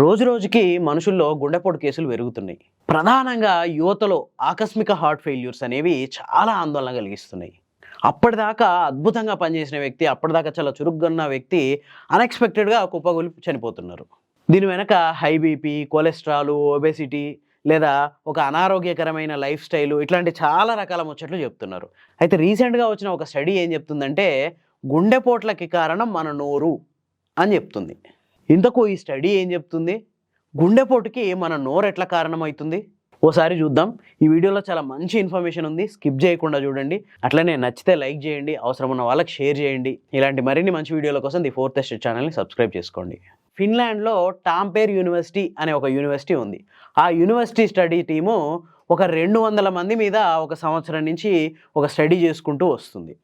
రోజు రోజుకి మనుషుల్లో గుండెపోటు కేసులు పెరుగుతున్నాయి. ప్రధానంగా యువతలో ఆకస్మిక హార్ట్ ఫెయిల్యూర్స్ అనేవి చాలా ఆందోళన కలిగిస్తున్నాయి. అప్పటిదాకా అద్భుతంగా పనిచేసిన వ్యక్తి అప్పటిదాకా చాలా చురుగ్గా ఉన్న వ్యక్తి అన్ఎక్స్పెక్టెడ్గా కుప్పగొలి చనిపోతున్నారు. దీని వెనక హై బీపీ కొలెస్ట్రాల్ ఒబెసిటీ లేదా ఒక అనారోగ్యకరమైన లైఫ్ స్టైల్ ఇట్లాంటి చాలా రకాల ముచ్చట్లు చెప్తున్నారు. అయితే రీసెంట్గా వచ్చిన ఒక స్టడీ ఏం చెప్తుందంటే గుండెపోట్లకి కారణం మన నోరు అని చెప్తుంది. ఇంతకు ఈ స్టడీ ఏం చెప్తుంది? గుండెపోటుకి మన నోరు ఎట్లా కారణమవుతుంది? ఓసారి చూద్దాం. ఈ వీడియోలో చాలా మంచి ఇన్ఫర్మేషన్ ఉంది. స్కిప్ చేయకుండా చూడండి. అట్లనే నచ్చితే లైక్ చేయండి. అవసరం ఉన్న వాళ్ళకి షేర్ చేయండి. ఇలాంటి మరిన్ని మంచి వీడియోల కోసం ది ఫోర్త్ ఎస్టేట్ ఛానల్ని సబ్స్క్రైబ్ చేసుకోండి. ఫిన్లాండ్లో టాంపేర్ యూనివర్సిటీ అనే ఒక యూనివర్సిటీ ఉంది. ఆ యూనివర్సిటీ స్టడీ టీము ఒక రెండు వందల మంది మీద ఒక సంవత్సరం నుంచి ఒక స్టడీ చేసుకుంటూ వస్తుంది.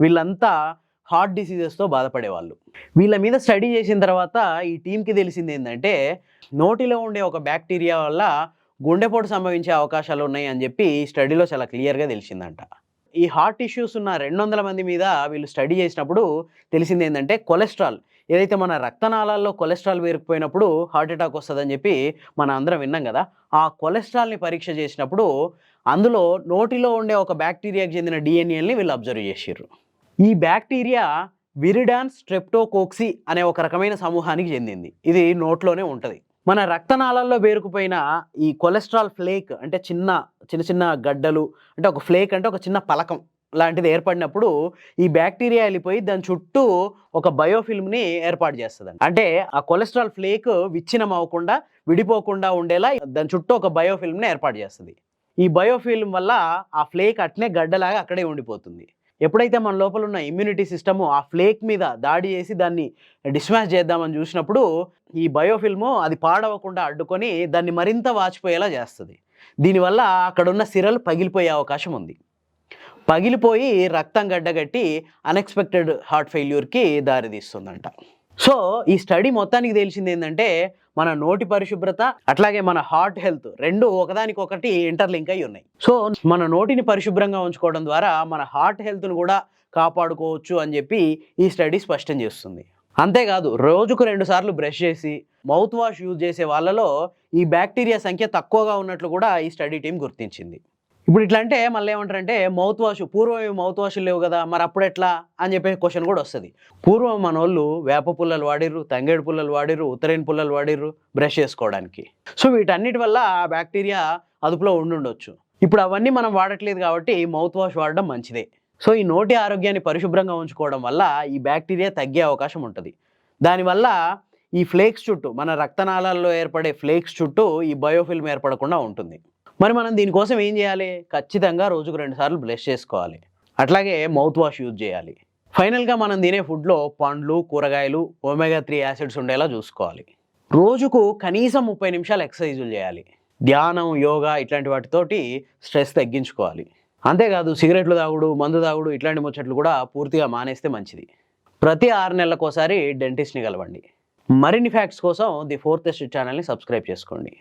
వీళ్ళంతా హార్ట్ డిసీజెస్తో బాధపడేవాళ్ళు. వీళ్ళ మీద స్టడీ చేసిన తర్వాత ఈ టీంకి తెలిసింది ఏంటంటే నోటిలో ఉండే ఒక బ్యాక్టీరియా వల్ల గుండెపోటు సంభవించే అవకాశాలు ఉన్నాయి అని చెప్పి ఈ స్టడీలో చాలా క్లియర్గా తెలిసిందంట. ఈ హార్ట్ ఇష్యూస్ ఉన్న రెండు వందల మంది మీద వీళ్ళు స్టడీ చేసినప్పుడు తెలిసింది ఏంటంటే కొలెస్ట్రాల్. ఏదైతే మన రక్తనాళాల్లో కొలెస్ట్రాల్ పేరుకుపోయినప్పుడు హార్ట్ అటాక్ వస్తుందని చెప్పి మన అందరం విన్నాం కదా ఆ కొలెస్ట్రాల్ని పరీక్ష చేసినప్పుడు అందులో నోటిలో ఉండే ఒక బ్యాక్టీరియాకి చెందిన డిఎన్ఏల్ని వీళ్ళు అబ్జర్వ్ చేసారు ఈ బ్యాక్టీరియా విరిడాన్ స్ట్రెప్టోకోక్సి అనే ఒక రకమైన సమూహానికి చెందింది. ఇది నోట్లోనే ఉంటుంది. మన రక్తనాళాల్లో పేరుకుపోయిన ఈ కొలెస్ట్రాల్ ఫ్లేక్ అంటే చిన్న చిన్న చిన్న గడ్డలు అంటే ఒక ఫ్లేక్ అంటే ఒక చిన్న పలకం లాంటిది ఏర్పడినప్పుడు ఈ బ్యాక్టీరియా వెళ్ళిపోయి దాని చుట్టూ ఒక బయోఫిల్మ్ని ఏర్పాటు చేస్తుంది అంటే ఆ కొలెస్ట్రాల్ ఫ్లేక్ విచ్ఛిన్నం అవ్వకుండా విడిపోకుండా ఉండేలా దాని చుట్టూ ఒక బయోఫిల్మ్ని ఏర్పాటు చేస్తుంది. ఈ బయోఫిల్మ్ వల్ల ఆ ఫ్లేక్ అట్నే గడ్డలాగా అక్కడే ఉండిపోతుంది. ఎప్పుడైతే మన లోపల ఉన్న ఇమ్యూనిటీ సిస్టము ఆ ఫ్లేక్ మీద దాడి చేసి దాన్ని డిస్మాష్ చేద్దామని చూసినప్పుడు ఈ బయోఫిల్ము అది పాడవకుండా అడ్డుకొని దాన్ని మరింత వాచిపోయేలా చేస్తుంది. దీనివల్ల అక్కడ ఉన్న సిరలు పగిలిపోయే అవకాశం ఉంది. పగిలిపోయి రక్తం గడ్డగట్టి అన్ఎక్స్పెక్టెడ్ హార్ట్ ఫెయిల్యూర్కి దారితీస్తుందంట. సో ఈ స్టడీ మొత్తానికి తెలిసింది ఏంటంటే మన నోటి పరిశుభ్రత అట్లాగే మన హార్ట్ హెల్త్ రెండు ఒకదానికొకటి ఇంటర్లింక్ అయి ఉన్నాయి. సో మన నోటిని పరిశుభ్రంగా ఉంచుకోవడం ద్వారా మన హార్ట్ హెల్త్ను కూడా కాపాడుకోవచ్చు అని చెప్పి ఈ స్టడీ స్పష్టం చేస్తుంది. అంతేకాదు రోజుకు రెండు సార్లు బ్రష్ చేసి మౌత్ వాష్ యూజ్ చేసే వాళ్ళలో ఈ బ్యాక్టీరియా సంఖ్య తక్కువగా ఉన్నట్లు కూడా ఈ స్టడీ టీం గుర్తించింది. ఇప్పుడు ఇట్లా అంటే మళ్ళీ ఏమంటారంటే మౌత్ వాష్ పూర్వం ఏమి మౌత్ వాష్ లేవు కదా మరి అప్పుడు ఎట్లా అని చెప్పే క్వశ్చన్ కూడా వస్తుంది. పూర్వం మన వాళ్ళు వేప పుల్లలు వాడిర్రు తంగేడు పుల్లలు వాడిర్రు ఉత్తరైన పుల్లలు వాడిర్రు బ్రష్ చేసుకోవడానికి. సో వీటన్నిటి వల్ల ఆ బ్యాక్టీరియా అదుపులో ఉండుండొచ్చు. ఇప్పుడు అవన్నీ మనం వాడట్లేదు కాబట్టి మౌత్ వాష్ వాడడం మంచిదే. సో ఈ నోటి ఆరోగ్యాన్ని పరిశుభ్రంగా ఉంచుకోవడం వల్ల ఈ బ్యాక్టీరియా తగ్గే అవకాశం ఉంటుంది. దానివల్ల ఈ ఫ్లేక్స్ చుట్టూ మన రక్తనాళాల్లో ఏర్పడే ఫ్లేక్స్ చుట్టూ ఈ బయోఫిల్మ్ ఏర్పడకుండా ఉంటుంది. మరి మనం దీనికోసం ఏం చేయాలి? ఖచ్చితంగా రోజుకు రెండుసార్లు బ్లెష్ చేసుకోవాలి. అట్లాగే మౌత్ వాష్ యూజ్ చేయాలి. ఫైనల్గా మనం తినే ఫుడ్లో పండ్లు కూరగాయలు ఒమేగా త్రీ యాసిడ్స్ ఉండేలా చూసుకోవాలి. రోజుకు కనీసం ముప్పై నిమిషాలు ఎక్సర్సైజులు చేయాలి. ధ్యానం యోగా ఇట్లాంటి వాటితోటి స్ట్రెస్ తగ్గించుకోవాలి. అంతేకాదు సిగరెట్లు తాగుడు మందు తాగుడు ఇట్లాంటి ముచ్చట్లు కూడా పూర్తిగా మానేస్తే మంచిది. ప్రతి ఆరు నెలలకోసారి డెంటిస్ట్ని కలవండి. మరిన్ని ఫ్యాక్ట్స్ కోసం ది ఫోర్త్ ఛానల్ని సబ్స్క్రైబ్ చేసుకోండి.